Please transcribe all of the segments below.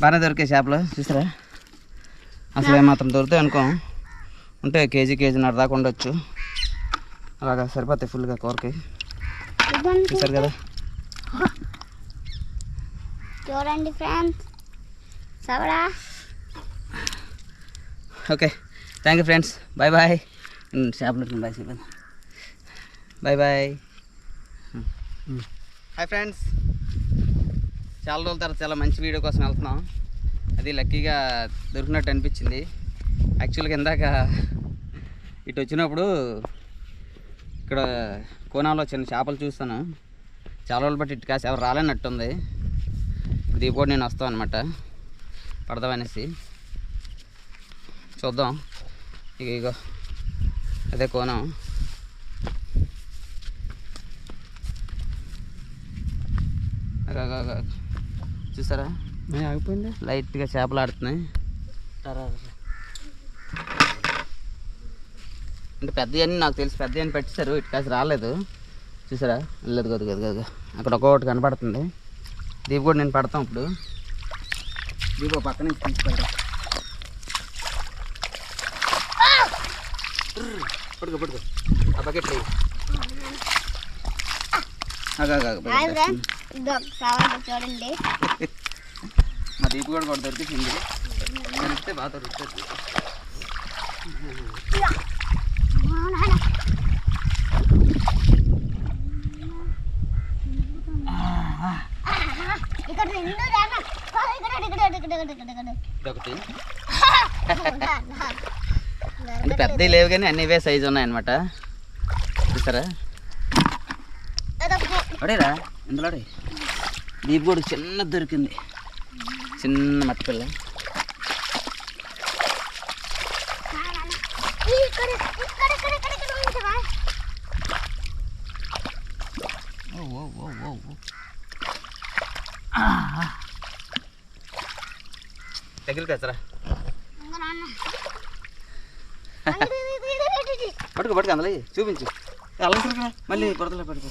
బాగానే దొరికే చేపలు చూసారా? అసలు ఏమాత్రం దొరుకుతాయి అనుకో. ఉంటే కేజీ కేజీన్నర దాకా ఉండొచ్చు. అలాగా సరిపోతాయి ఫుల్గా కూరకి. చూసారు కదా? చూడండి friends. సవడా okay. Thank you friends. Bye bye. చేపలు బాయ్ చెప్పాను బాయ్ బాయ్. Hi friends. చాలా రోజుల తర్వాత చాలా మంచి వీడియో కోసం వెళ్తున్నాం. అది లక్కీగా దొరికినట్టు అనిపించింది. యాక్చువల్గా ఇందాక ఇటు వచ్చినప్పుడు ఇక్కడ కోనాలో చిన్న చేపలు చూస్తాను. చాలా రోజులు బట్టి ఇటు కాసి ఎవరు రాలేనట్టుంది. దీపు నేను వస్తాం అనమాట పడదామనేసి. చూద్దాం. ఇక ఇగో అదే కోనం చూసారా? ఆగిపోయింది. లైట్గా చేపలు ఆడుతున్నాయి. అంటే పెద్దవన్నీ నాకు తెలిసి పెద్దవన్నీ పెట్టేశారు ఇటు కాసి రాలేదు. చూసారా? లేదు కదా కదా కదా అక్కడ ఒక్కొక్కటి కనపడుతుంది. దీపు కూడా నేను పడతాం ఇప్పుడు. దీపు పక్క నుంచి తీసుకెళ్తా పడుకో పడుకో. ఆ బకెట్. చూడండి. మా దీపు కూడా కూడా దొరికింది దొరికితే బాగా దొరుకుతుంది పెద్దవి లేవు కానీ అన్ని ఇవే సైజు ఉన్నాయన్నమాట. చూసారా? అడేరా ఇందులో అడే దీపు కూడా చిన్నది దొరికింది. చిన్న మట్టి పిల్ల. ఇక్కడ ఇక్కడ ఇక్కడ ఇక్కడ ఇక్కడ ఉంచవా ఓ ఓ ఓ ఓ ఓ. తగిలి కసరా ఇంకా నాన్న ఇది, ఇది, ఇది, ఇది, ఇది, ఇది. పట్టుకో పట్టుకో అందులో చూపించు. అలా మళ్ళీ బురదలో పట్టుకో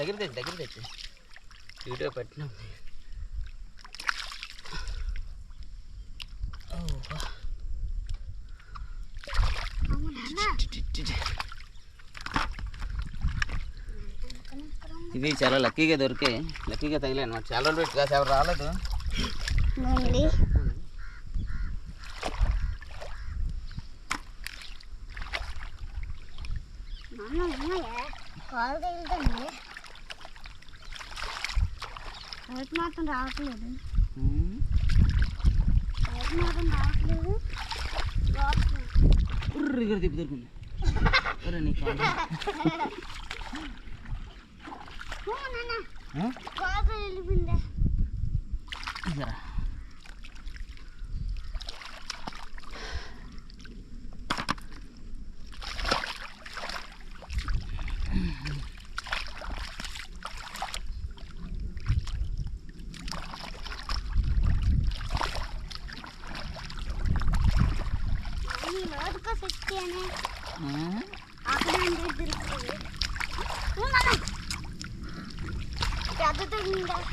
దగ్గర తెచ్చి దగ్గర తెచ్చి. వీడియో పెట్టినా ఇవి చాలా లక్కీగా దొరికాయి. లక్కీగా తగిలాయి అనమాట చాలా రోజులు ఎవరు రాలేదు. రావట్లేదు ఉమ్. బయట మాత్రం రావట్లేదు లోపల ఉర్రు ఇక్కడ తిప్పి దొరికింది ఒరే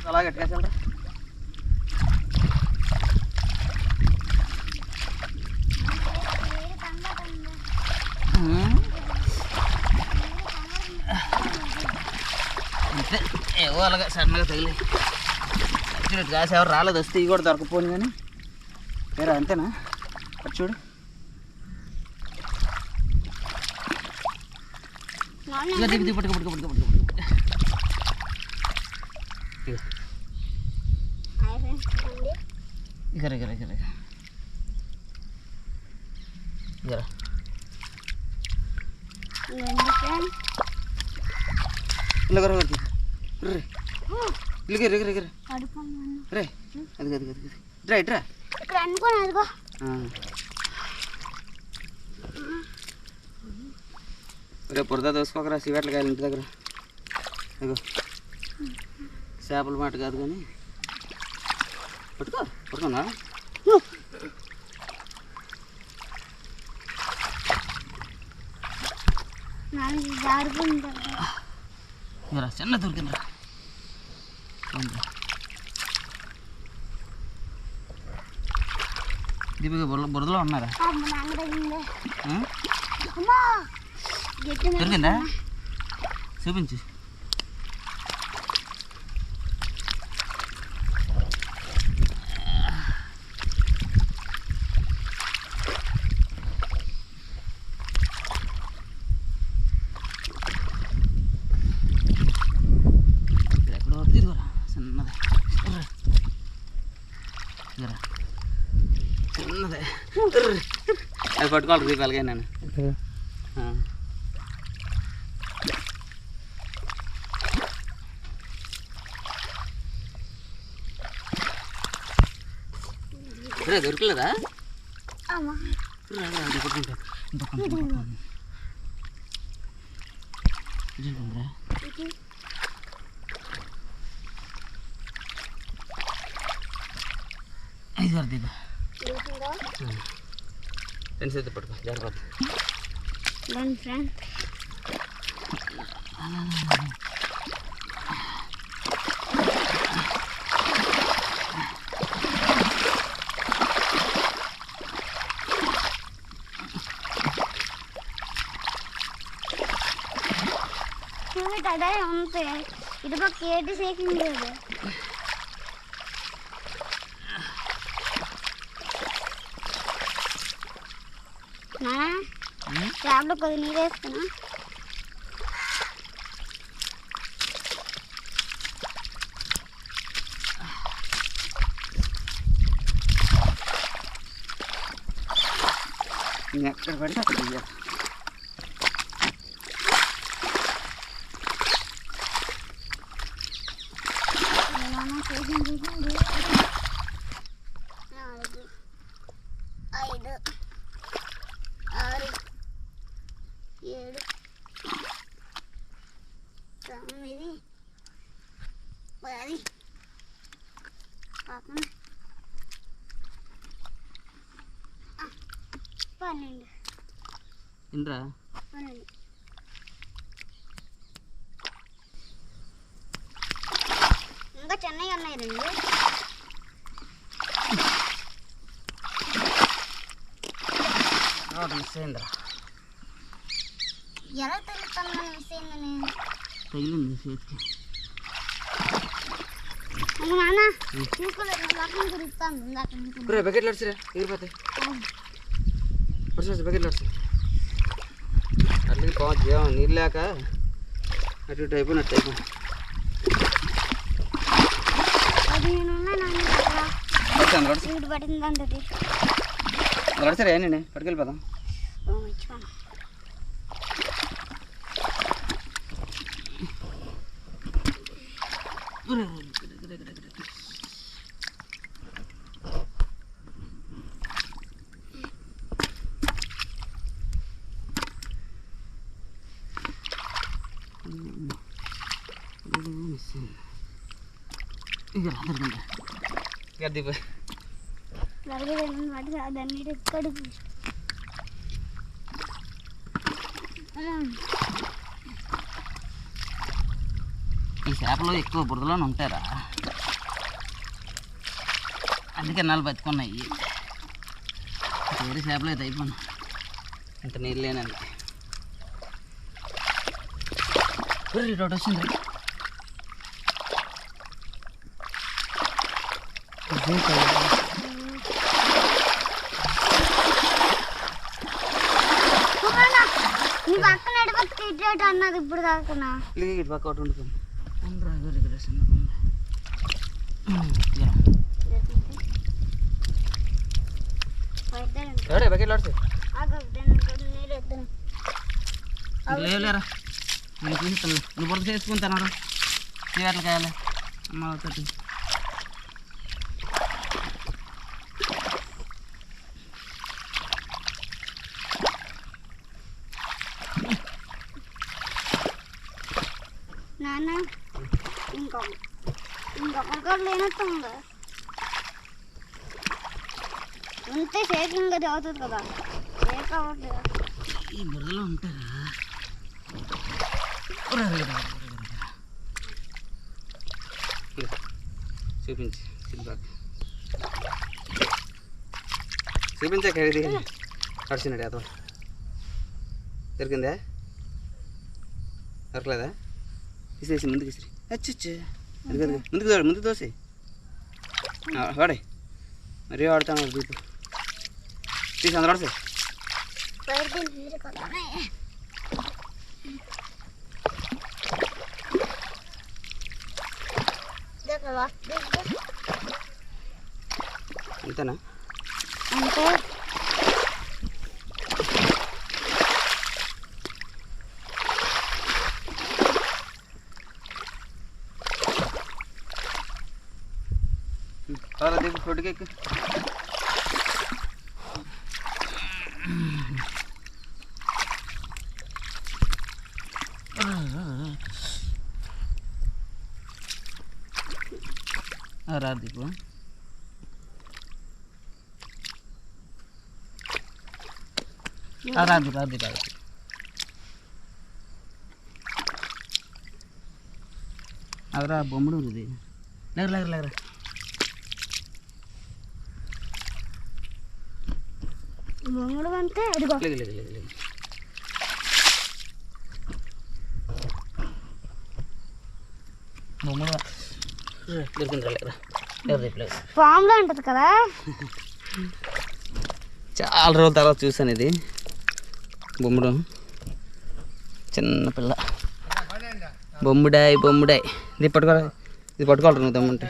అలా కంగా అంతే. ఏవో అలాగా సడన్గా తగిలి. చూడు ఎవరు రాలేదు. వస్తే ఇవి కూడా దొరకపోను కానీ. వేరే అంతేనా? చూడు. నాన్న ఇక దిగు దిగు పట్టుకో పట్టుకో పట్టుకో పట్టుకో ఇక హాయ్ ఫ్రెండ్స్ చూడండి ఇగర ఇగర ఇగర ఇగర ఇవ్వండి ఫ్రెండ్స్ ఇలాగర రే ఇలాగర ఇగర ఇగర పడుకున్నాను రేపు తోసుకోకరా దోసుకోకరా సిగట్లకాయలు ఇంటి దగ్గర. ఇగో చేపల మాట కాదు కానీ. పట్టుకో పట్టుకున్నా? చిన్న దొరికిందిరా. దీపిక బురదలో ఉన్నారా? దొరికిందా చూపించు ఇక్కడ ఎక్కడో ఇదిగోరా చిన్నది ఉర్ర. ఇదిగోరా చిన్నదే ఉర్ర. అది పట్టుకోవాలి రేపు అలాగే నేను ఇది ఇది వరకు దిగు. చూసిందా రెండు చేతులు పట్టుకో జాగ్రత్త దాని ఫ్రెండ్ చూడు అదే ఉంది ఇటు పక్క ఏటి సేకింగ్ లేదు నా ఉమ్. Ama koydum buldum diye. ఇంకా చెన్నై ఉన్నాయి రెండు ఒకటి మిస్ అయిందిరా ఎలా తెలుస్తాను మిస్ అయిందని తగిలింది చేతికి అమ్మ నాన్న చూసుకోలేదు నేను పక్కన తిరుగుతాను ఇందాక నుంచి. రే బకెట్లు వడిసిరా ఎగిరిపోతాయి వడిసి బకెట్లు వడిసి అట్లకి పోవచ్చు ఏమో నీళ్ళు లేక అటు ఇటు అయిపోయినట్టు అయిపోయి వడిసారా ఏంటండి పట్టుకెళ్ళిపోదాం మర్చిపోను ఇక దొరికిందా ఈ చేపలు ఎక్కువ బురదలోనే ఉంటారా అందుకే నాలుగు బతుకున్నాయి. వేరే చేపలు అయితే అయిపోయినా ఇంత నీళ్ళు లేనండి ఒకటి వచ్చింది నీ పక్కన ఎడపక్క ఇటు అన్నది ఇప్పుడు దాకా ఇటు పక్క ఒకటి. ఎవడే లేవులేరా? నేను నువ్వు చేసుకుంటాను చీరట్లు కాయాలి. అమ్మ తోటి లేనట్టుందా ఉంటే షేకింగ్ అది అవుతుంది కదా షేక్ అవ్వట్లేదు ఈ బురదలో ఉంటారా? చూపించి చూపించే అదో దొరికిందా? దొరకలేదా? తీసేసి ముందుకు ఇసిరి. అచ్చు ముందుకు ముందుకు దోసి ಹೊಡಿ. ಮರಿ ಆಡ್ತಾನ ನೋಡಿ ದೀಪ. ಟೀಸ್ ಅಂದ್ರೆ ಆಡ್ಸು ಅಂತನಾ? ಅಂತ. కొడతానే ఇదొక లాస్ట్ బిగ్ అంతేనా అంటే చాలా దీపు ఫుడ్ కేక్ రా దీపు రాదు రాదు రాదు అవరా బొమ్మడు ఇది లేరు లేరు లేరు బొమ్మడు అంటే ఇదిగో లేదు లేదు లేదు లేదు బొమ్మడు దొరికింది లేరా లేదు లేదు లేదు ఫామ్లో ఉంటుంది కదా? చాలా రోజుల తర్వాత చూసాను ఇది. బొమ్ముడు. చిన్న పిల్ల. బొమ్ముడాయ్ బొమ్ముడాయ్. ఇది పట్టుకోరా ఇది పట్టుకోవాలి నువ్వు దమ్ముంటే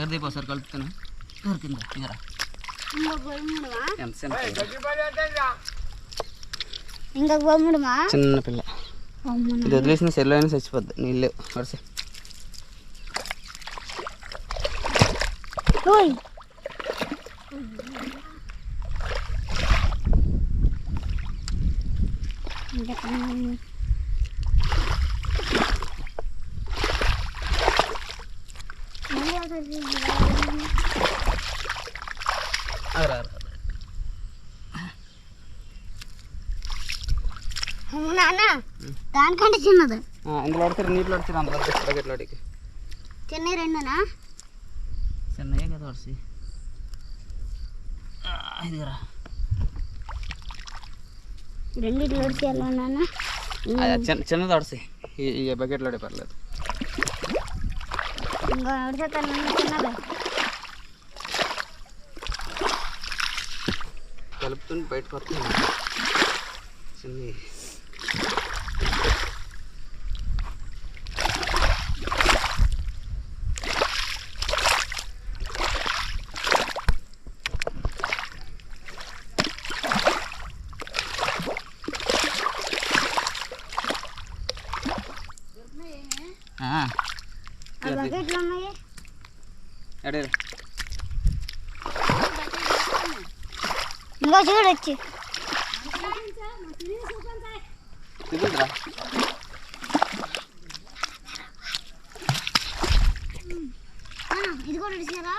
దీపు కలుపుతాను దొరికిందా బొమ్మడుమా ఎంత చిన్న పిల్ల. ఇది వదిలేసిన సెల్ అయినా చచ్చిపోద్ది. నీళ్ళు వరుస. ఓయ్! దానికంటే చిన్నది ఇందులో ఆడతారు నీటిలో ఆడతారు అందులో బకెట్లో అడిగి చిన్న రెండునా చిన్నయే కదా వరుస ఇదిగరా రెండిట్లో వచ్చేయాలి నాన్న అది చిన్న చిన్నది వరుస ఈ బకెట్లో ఆడే పర్లేదు ఇంకా నడిచేస్తాను చిన్నది కలుపుతుంది బయటకు వస్తుంది చిన్న. ఇంకా చూడొచ్చు ఇది కూడా వచ్చేలా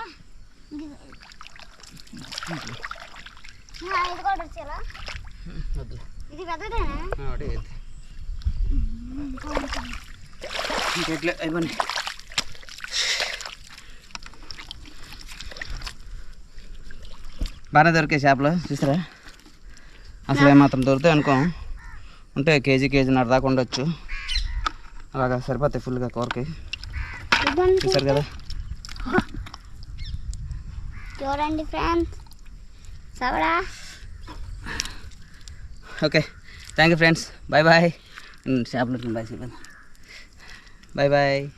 ఇది కూడా ఇది పెద్దదేనా ఇంకెట్లే అయిపోయి బాగానే దొరికే చేపలు చూసారా? అసలు ఏమాత్రం దొరుకుతాయి అనుకో. ఉంటే కేజీ కేజీన్నర దాకా ఉండొచ్చు. అలాగా సరిపోతాయి ఫుల్గా కూరకి. చూసారు కదా? చూడండి friends. సవడా okay. Thank you friends. Bye bye. చేపలు బాయ్ బాయ్ బాయ్.